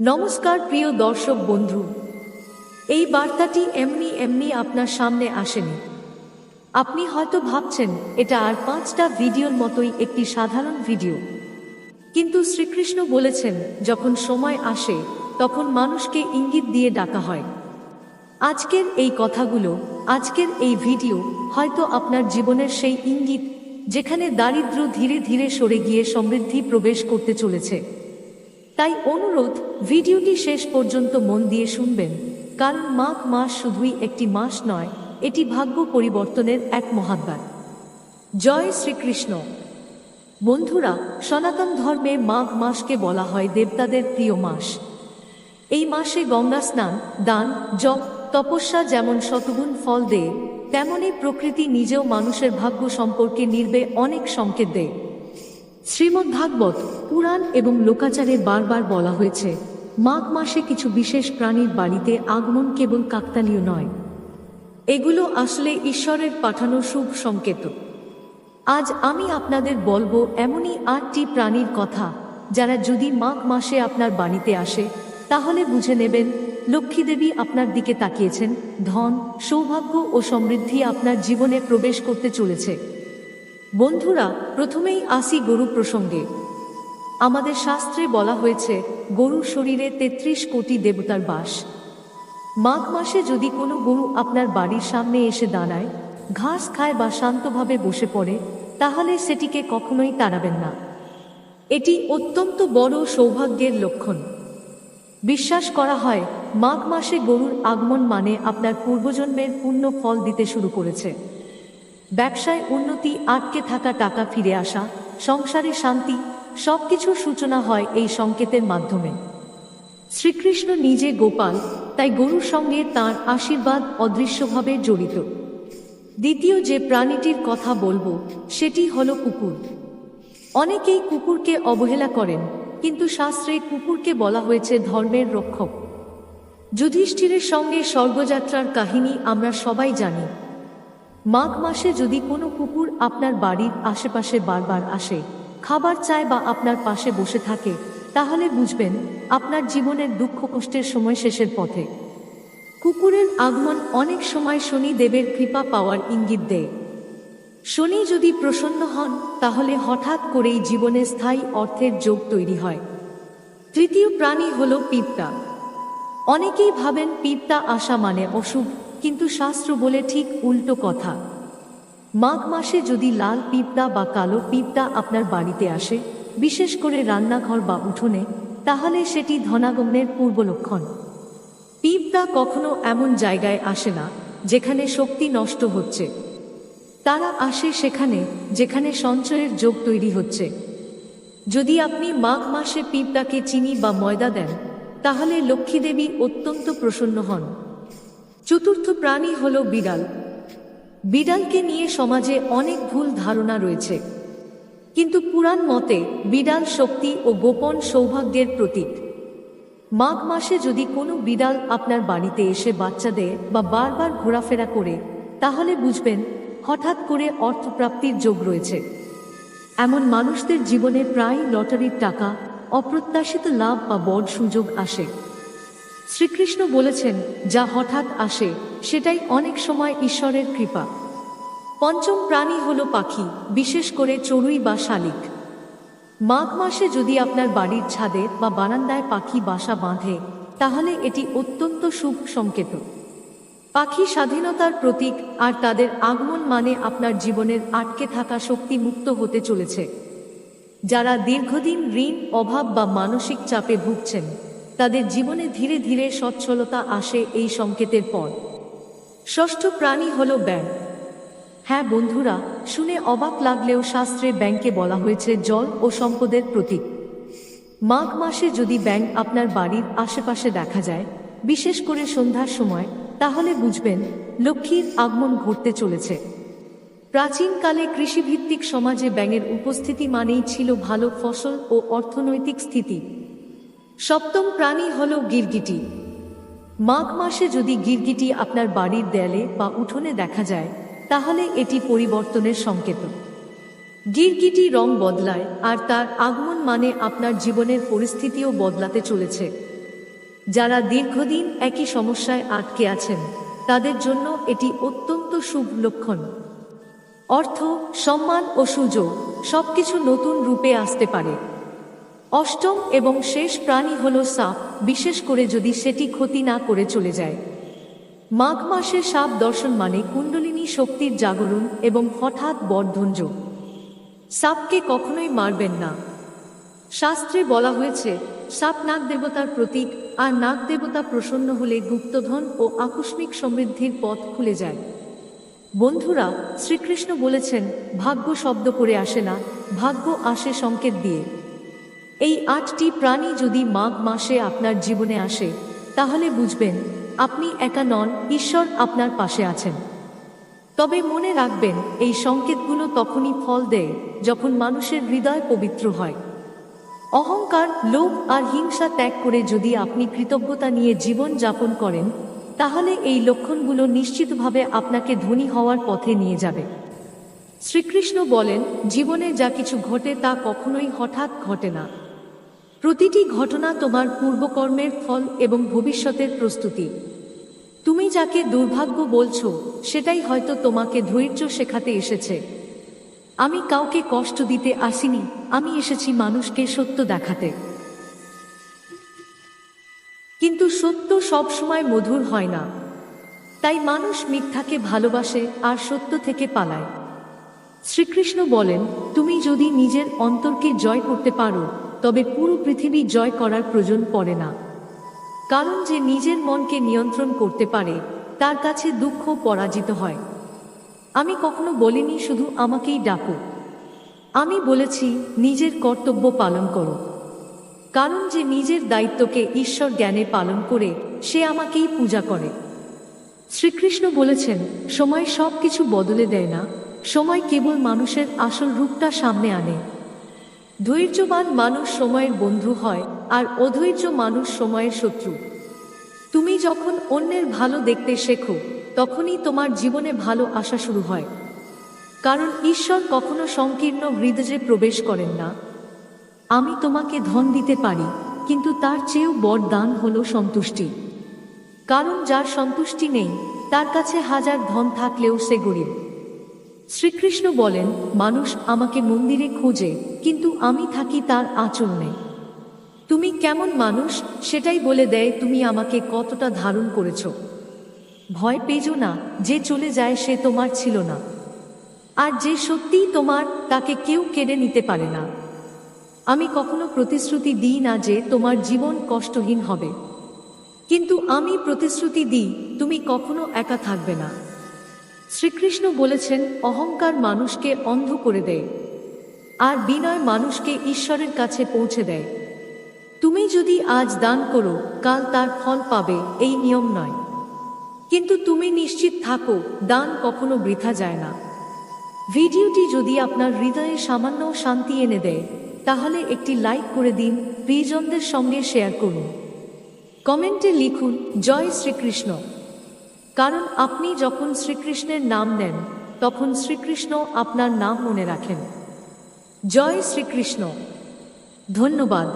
নমস্কার প্রিয় দর্শক বন্ধু। এই বার্তাটি এমনি এমনি আপনার সামনে আসেনি। আপনি হয়তো ভাবছেন, এটা আর পাঁচটা ভিডিওর মতোই একটি সাধারণ ভিডিও। কিন্তু শ্রীকৃষ্ণ বলেছেন, যখন সময় আসে, তখন মানুষকে ইঙ্গিত দিয়ে ডাকা হয়। আজকের এই কথাগুলো, আজকের এই ভিডিও হয়তো আপনার জীবনের সেই ইঙ্গিত, যেখানে দারিদ্র্য ধীরে ধীরে সরে গিয়ে সমৃদ্ধি প্রবেশ করতে চলেছে। তাই অনুরোধ, ভিডিওটি শেষ পর্যন্ত মন দিয়ে শুনবেন। কারণ মাঘ মাস শুধুই একটি মাস নয়, এটি ভাগ্য পরিবর্তনের এক মহাদ্বার জয় শ্রীকৃষ্ণ। বন্ধুরা, সনাতন ধর্মে মাঘ মাসকে বলা হয় দেবতাদের প্রিয় মাস। এই মাসে গঙ্গা স্নান, দান, জপ, তপস্যা যেমন শতগুণ ফল দেয়, তেমনি প্রকৃতি নিজেও মানুষের ভাগ্য সম্পর্কে নির্বে অনেক সংকেত দেয়। শ্রীমদ্ ভাগবত পুরাণ এবং লোকাচারে বারবার বলা হয়েছে, মাঘ মাসে কিছু বিশেষ প্রাণীর বাড়িতে আগমন কেবল কাকতালীয় নয়। এগুলো আসলে ঈশ্বরের পাঠানো শুভ সংকেত। আজ আমি আপনাদের বলব এমনই আটটি প্রাণীর কথা, যারা যদি মাঘ মাসে আপনার বাড়িতে আসে, তাহলে বুঝে নেবেন লক্ষ্মী দেবী আপনার দিকে তাকিয়েছেন, ধন, সৌভাগ্য ও সমৃদ্ধি আপনার জীবনে প্রবেশ করতে চলেছে। বন্ধুরা, প্রথমেই আসি গরু প্রসঙ্গে। আমাদের শাস্ত্রে বলা হয়েছে, গরুর শরীরে তেত্রিশ কোটি দেবতার বাস। মাঘ মাসে যদি কোনো গরু আপনার বাড়ির সামনে এসে দাঁড়ায়, ঘাস খায় বা শান্তভাবে বসে পড়ে, তাহলে সেটিকে কখনোই তাড়াবেন না। এটি অত্যন্ত বড় সৌভাগ্যের লক্ষণ। বিশ্বাস করা হয়, মাঘ মাসে গরুর আগমন মানে আপনার পূর্বজন্মের পূর্ণ ফল দিতে শুরু করেছে। ব্যবসায় উন্নতি, আটকে থাকা টাকা ফিরে আসা, সংসারে শান্তি, সবকিছুর সূচনা হয় এই সংকেতের মাধ্যমে। শ্রীকৃষ্ণ নিজে গোপাল, তাই গরুর সঙ্গে তার আশীর্বাদ অদৃশ্যভাবে জড়িত। দ্বিতীয় যে প্রাণীটির কথা বলব, সেটি হলো কুকুর। অনেকেই কুকুরকে অবহেলা করেন, কিন্তু শাস্ত্রে কুকুরকে বলা হয়েছে ধর্মের রক্ষক। যুধিষ্ঠিরের সঙ্গে স্বর্গযাত্রার কাহিনী আমরা সবাই জানি মাঘ মাসে যদি কোনো কুকুর আপনার বাড়ির আশেপাশে বারবার আসে, খাবার চায় বা আপনার পাশে বসে থাকে, তাহলে বুঝবেন আপনার জীবনের দুঃখ কষ্টের সময় শেষের পথে। কুকুরের আগমন অনেক সময় শনি দেবের কৃপা পাওয়ার ইঙ্গিত দেয়। শনি যদি প্রসন্ন হন, তাহলে হঠাৎ করেই জীবনে স্থায়ী অর্থের যোগ তৈরি হয়। তৃতীয় প্রাণী হল পিঁপড়া। অনেকেই ভাবেন পিঁপড়া আসা মানে অশুভ কিন্তু শাস্ত্র বলে ঠিক উল্টো কথা। মাঘ মাসে যদি লাল পিঁপড়া বা কালো পিঁপড়া আপনার বাড়িতে আসে, বিশেষ করে রান্নাঘর বা উঠোনে, তাহলে সেটি ধনাগমনের পূর্ব লক্ষণ পিঁপড়া কখনো এমন জায়গায় আসে না, যেখানে শক্তি নষ্ট হচ্ছে। তারা আসে সেখানে, যেখানে সঞ্চয়ের যোগ তৈরি হচ্ছে। যদি আপনি মাঘ মাসে পিঁপড়াকে চিনি বা ময়দা দেন, তাহলে লক্ষ্মী দেবী অত্যন্ত প্রসন্ন হন। চতুর্থ প্রাণী হল বিড়াল। বিড়ালকে নিয়ে সমাজে অনেক ভুল ধারণা রয়েছে। কিন্তু পুরাণ মতে বিড়াল শক্তি ও গোপন সৌভাগ্যের প্রতীক। মাঘ মাসে যদি কোনো বিড়াল আপনার বাড়িতে এসে বাচ্চা দেয় বা বারবার ঘোরাফেরা করে, তাহলে বুঝবেন হঠাৎ করে অর্থপ্রাপ্তির যোগ রয়েছে। এমন মানুষদের জীবনে প্রায় লটারির টাকা, অপ্রত্যাশিত লাভ বা বড় সুযোগ আসে। শ্রীকৃষ্ণ বলেছেন, যা হঠাৎ আসে, সেটাই অনেক সময় ঈশ্বরের কৃপা। পঞ্চম প্রাণী হল পাখি, বিশেষ করে চড়ুই বা শালিক। মাঘ মাসে যদি আপনার বাড়ির ছাদে বা বারান্দায় পাখি বাসা বাঁধে, তাহলে এটি অত্যন্ত শুভ সংকেত। পাখি স্বাধীনতার প্রতীক আর তাদের আগমন মানে আপনার জীবনের আটকে থাকা শক্তি মুক্ত হতে চলেছে। যারা দীর্ঘদিন ঋণ, অভাব বা মানসিক চাপে ভুগছেন তাদের জীবনে ধীরে ধীরে সচ্ছলতা আসে এই সংকেতের পর। ষষ্ঠ প্রাণী হল ব্যাংক হ্যাঁ বন্ধুরা, শুনে অবাক লাগলেও শাস্ত্রে ব্যাংকে বলা হয়েছে জল ও সম্পদের প্রতীক। মাঘ মাসে যদি ব্যাংক আপনার বাড়ির আশেপাশে দেখা যায়, বিশেষ করে সন্ধ্যার সময়, তাহলে বুঝবেন লক্ষ্মীর আগমন ঘটতে চলেছে। প্রাচীনকালে কৃষিভিত্তিক সমাজে ব্যাঙের উপস্থিতি মানেই ছিল ভালো ফসল ও অর্থনৈতিক স্থিতি। সপ্তম প্রাণী হল গিরগিটি। মাঘ মাসে যদি গিরগিটি আপনার বাড়ির দেয়ালে বা উঠোনে দেখা যায়, তাহলে এটি পরিবর্তনের সংকেত। গিরগিটি রং বদলায় আর তার আগমন মানে আপনার জীবনের পরিস্থিতিও বদলাতে চলেছে। যারা দীর্ঘদিন একই সমস্যায় আটকে আছেন, তাদের জন্য এটি অত্যন্ত শুভ লক্ষণ। অর্থ, সম্মান ও সুযোগ সবকিছু নতুন রূপে আসতে পারে। অষ্টম এবং শেষ প্রাণী হল সাপ, বিশেষ করে যদি সেটি ক্ষতি না করে চলে যায়। মাঘ মাসে সাপ দর্শন মানে কুণ্ডলিনী শক্তির জাগরণ এবং হঠাৎ বর্ধনযোগ। সাপকে কখনোই মারবেন না। শাস্ত্রে বলা হয়েছে, সাপ নাগ দেবতার প্রতীক আর নাগ দেবতা প্রসন্ন হলে গুপ্তধন ও আকস্মিক সমৃদ্ধির পথ খুলে যায়। বন্ধুরা, শ্রীকৃষ্ণ বলেছেন, ভাগ্য শব্দ করে আসে না, ভাগ্য আসে সংকেত দিয়ে। এই আটটি প্রাণী যদি মাঘ মাসে আপনার জীবনে আসে, তাহলে বুঝবেন, আপনি একা নন, ঈশ্বর আপনার পাশে আছেন। তবে মনে রাখবেন, এই সংকেতগুলো তখনই ফল দেয়, যখন মানুষের হৃদয় পবিত্র হয়। অহংকার, লোভ আর হিংসা ত্যাগ করে যদি আপনি কৃতজ্ঞতা নিয়ে জীবন যাপন করেন, তাহলে এই লক্ষণগুলো নিশ্চিতভাবে আপনাকে ধনী হওয়ার পথে নিয়ে যাবে। শ্রীকৃষ্ণ বলেন, জীবনে যা কিছু ঘটে তা কখনোই হঠাৎ ঘটে না। প্রতিটি ঘটনা তোমার পূর্বকর্মের ফল এবং ভবিষ্যতের প্রস্তুতি। তুমি যাকে দুর্ভাগ্য বলছো, সেটাই হয়তো তোমাকে ধৈর্য শেখাতে এসেছে। আমি কাউকে কষ্ট দিতে আসিনি, আমি এসেছি মানুষকে সত্য দেখাতে। কিন্তু সত্য সবসময় মধুর হয় না। তাই মানুষ মিথ্যাকে ভালোবাসে আর সত্য থেকে পালায়। শ্রীকৃষ্ণ বলেন, তুমি যদি নিজের অন্তরকে জয় করতে পারো তবে পুরো পৃথিবী জয় করার প্রয়োজন পড়ে না। কারণ যে নিজের মনকে নিয়ন্ত্রণ করতে পারে, তার কাছে দুঃখ পরাজিত হয়। আমি কখনো বলিনি শুধু আমাকেই ডাকো। আমি বলেছি, নিজের কর্তব্য পালন করো। কারণ যে নিজের দায়িত্বকে ঈশ্বর জ্ঞানে পালন করে, সে আমাকেই পূজা করে। শ্রীকৃষ্ণ বলেছেন, সময় সব কিছু বদলে দেয় না, সময় কেবল মানুষের আসল রূপটা সামনে আনে। ধৈর্যবান মানুষ সময়ের বন্ধু হয়, আর অধৈর্য মানুষ সময়ের শত্রু। তুমি যখন অন্যের ভালো দেখতে শেখো, তখনই তোমার জীবনে ভালো আসা শুরু হয়। কারণ ঈশ্বর কখনো সংকীর্ণ হৃদয়ে প্রবেশ করেন না। আমি তোমাকে ধন দিতে পারি, কিন্তু তার চেয়েও বড় দান হলো সন্তুষ্টি। কারণ যার সন্তুষ্টি নেই, তার কাছে হাজার ধন থাকলেও সে গরিব। শ্রীকৃষ্ণ বলেন, মানুষ আমাকে মন্দিরে খোঁজে, কিন্তু আমি থাকি তার আচরণে। তুমি কেমন মানুষ, সেটাই বলে দেয় তুমি আমাকে কতটা ধারণ করেছ। ভয় পেজো না, যে চলে যায় সে তোমার ছিল না। আর যে সত্যিই তোমার, তাকে কেউ কেড়ে নিতে পারে না। আমি কখনো প্রতিশ্রুতি দিই না যে তোমার জীবন কষ্টহীন হবে। কিন্তু আমি প্রতিশ্রুতি দিই, তুমি কখনো একা থাকবে না। শ্রীকৃষ্ণ বলেছেন, অহংকার মানুষকে অন্ধ করে দেয়, আর বিনয় মানুষকে ঈশ্বরের কাছে পৌঁছে দেয়। তুমি যদি আজ দান করো, কাল তার ফল পাবে, এই নিয়ম নয়। কিন্তু তুমি নিশ্চিত থাকো, দান কখনো বৃথা যায় না। ভিডিওটি যদি আপনার হৃদয়ে সামান্য শান্তি এনে দেয়, তাহলে একটি লাইক করে দিন, প্রিয়জনদের সঙ্গে শেয়ার করুন। কমেন্টে লিখুন, জয় শ্রীকৃষ্ণ। কারণ আপনি যখন শ্রীকৃষ্ণের নাম নেন, তখন শ্রীকৃষ্ণ আপনার নাম মনে রাখেন। জয় শ্রীকৃষ্ণ। ধন্যবাদ।